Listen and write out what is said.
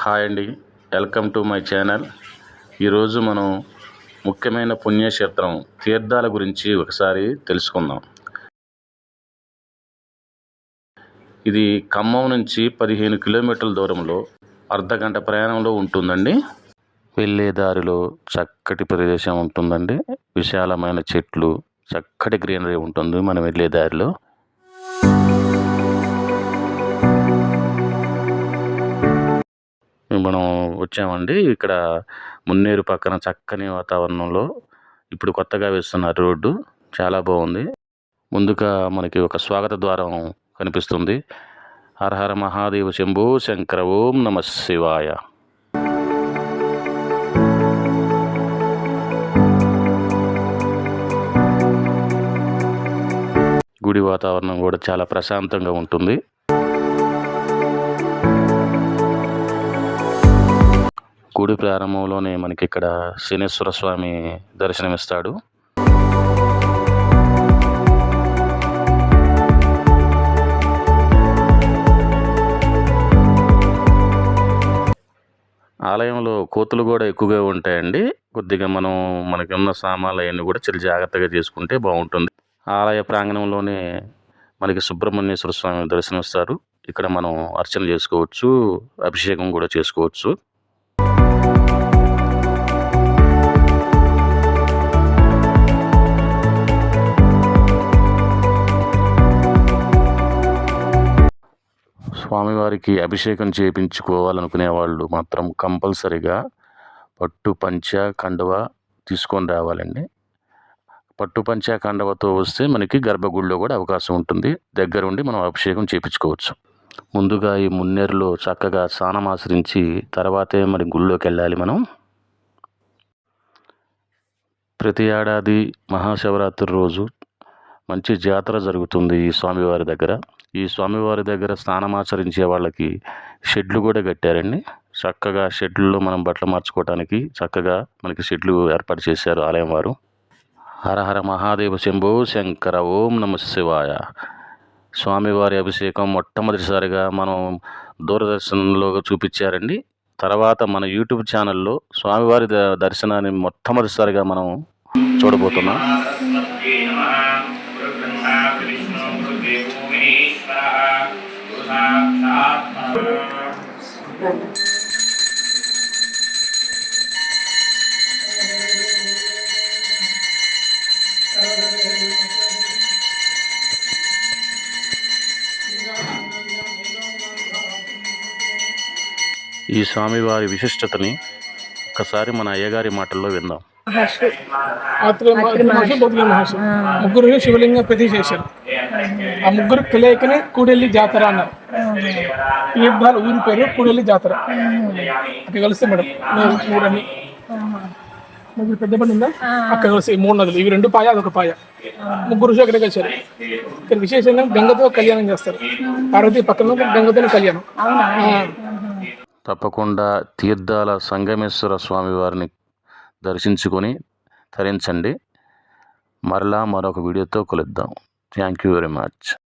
Hi అండి. Welcome to my channel. ఈరోజు మనం ముఖ్యమైన పుణ్యక్షేత్రం తీర్థాల గురించి ఒకసారి తెలుసుకుందాం. ఇది ఖమ్మం నుంచి పదిహేను కిలోమీటర్ల దూరంలో అర్ధ గంట ప్రయాణంలో ఉంటుందండి. వెళ్ళే దారిలో చక్కటి ప్రదేశం ఉంటుందండి. విశాలమైన చెట్లు చక్కటి గ్రీనరీ ఉంటుంది. మనం వెళ్ళే దారిలో వచ్చామండి. ఇక్కడ మున్నేరు పక్కన చక్కని వాతావరణంలో ఇప్పుడు కొత్తగా వేస్తున్నారు రోడ్డు చాలా బాగుంది. ముందుగా మనకి ఒక స్వాగత ద్వారం కనిపిస్తుంది. హరహర మహాదేవ శంభో శంకర ఓం నమ శివాయ. గుడి వాతావరణం కూడా చాలా ప్రశాంతంగా ఉంటుంది. గుడి ప్రారంభంలోనే మనకి ఇక్కడ శనేశ్వర స్వామి దర్శనమిస్తాడు. ఆలయంలో కోతులు కూడా ఎక్కువగా ఉంటాయండి. కొద్దిగా మనం మనకి ఉన్న సామాన్లు అవన్నీ కూడా చాలా జాగ్రత్తగా చేసుకుంటే బాగుంటుంది. ఆలయ ప్రాంగణంలోనే మనకి సుబ్రహ్మణ్యేశ్వర స్వామి దర్శనమిస్తారు. ఇక్కడ మనం అర్చన చేసుకోవచ్చు అభిషేకం కూడా చేసుకోవచ్చు. స్వామివారికి అభిషేకం చేయించుకోవాలనుకునే వాళ్ళు మాత్రం కంపల్సరిగా పట్టు పంచ కండువ తీసుకొని రావాలండి. పట్టు పంచ కండవతో వస్తే మనకి గర్భగుడిలో కూడా అవకాశం ఉంటుంది. దగ్గరుండి మనం అభిషేకం చేయించుకోవచ్చు ముందుగా ఈ మున్నేరులో చక్కగా స్నానం ఆచరించి తర్వాతే మరి గుళ్ళోకి వెళ్ళాలి మనం. ప్రతి ఏడాది మహాశివరాత్రి రోజు మంచి జాతర జరుగుతుంది ఈ స్వామివారి దగ్గర. ఈ స్వామివారి దగ్గర స్నానమాచరించే వాళ్ళకి షెడ్లు కూడా కట్టారండి. చక్కగా షెడ్లలో మనం బట్టలు మార్చుకోవడానికి చక్కగా మనకి షెడ్లు ఏర్పాటు చేశారు ఆలయం వారు. హరహర మహాదేవ శంభో శంకర ఓం నమ శివాయ. స్వామివారి అభిషేకం మొట్టమొదటిసారిగా మనం దూరదర్శన్లో చూపించారండి. తర్వాత మన యూట్యూబ్ ఛానల్లో స్వామివారి ద- దర్శనాన్ని మొట్టమొదటిసారిగా మనం చూడబోతున్నాం. ఈ స్వామివారి విశిష్టతని ఒకసారి మన అయ్యగారి మాటల్లో విందాం. మహర్షి. ఆత్రేయ మహర్షి బౌద్ధ మహర్షి. ముగ్గురు శివలింగం ప్రతి చేశారు. ఆ ముగ్గురు కలయికనే కూడెల్లి జాతర అన్నారు. తీర్థాల ఊరి పేరు కూడెల్లి జాతర. అక్కడ కలిస్తే మేడం మూడు- మూడన్ని ముగ్గురు పెద్ద బండి ఉందా? అక్కడ కలిసి ఈ మూడు నదులు. ఇవి రెండు పాయ అదొక పాయ. ముగ్గురు ఋషులు అక్కడికి వచ్చారు ఇక్కడ విశేషంగా గంగతో కళ్యాణం చేస్తారు. పార్వతి పక్కన గంగతో కళ్యాణం. తప్పకుండా తీర్థాల సంగమేశ్వర స్వామి వారిని దర్శించుకొని తరించండి. మరలా మరొక వీడియోతో కలుద్దాం. Thank you very much